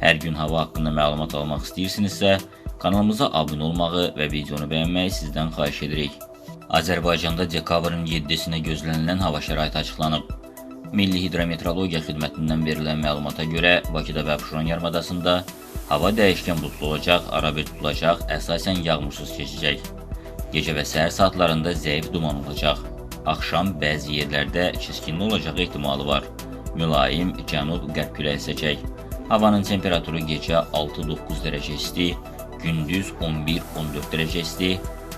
Hər gün hava haqqında məlumat almaq istəyirsinizsə, kanalımıza abunə olmağı və videonu bəyənməyi sizdən xahiş edirik. Azərbaycanda dekabrın 7-sinə gözlənilən hava şəraiti açıqlanıb. Milli Hidrometeorologiya Xidmətindən verilən məlumata görə Bakıda və Abşeron yarımadasında hava dəyişkən buludlu olacaq, arabir tutulacaq, əsasən yağmursuz keçəcək. Gecə və səhər saatlarında zəif duman olacaq. Axşam bəzi yerlərdə çiskinli olacağı ehtimalı var. Mülayim cənub-qərb küləyi əsəcək. Havanın temperaturu gecə 6-9 dərəcə isti, gündüz 11-14 dərəcə isti,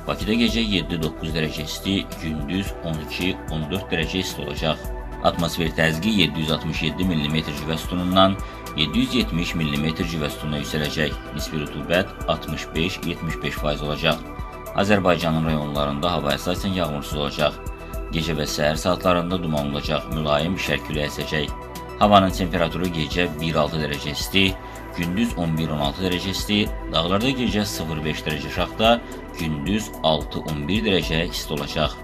Bakıda gecə 7-9 dərəcə isti, gündüz 12-14 dərəcə isti olacaq. Atmosfer təzyiqi 767 mm civə sütunundan 770 mm civə sütununa yüksələcək. Nisbi rütubət 65-75% olacaq. Azərbaycanın rayonlarında hava əsasən yağmursuz olacaq. Gecə və səhər saatlarında duman olacaq, mülayim şərq küləyi əsəcək. Havanın temperaturu gecə 1-6 dərəcə isti, gündüz 11-16 dərəcə isti, dağlarda gecə 0-5 dərəcə şaxta, gündüz 6-11 dərəcə isti olacaq.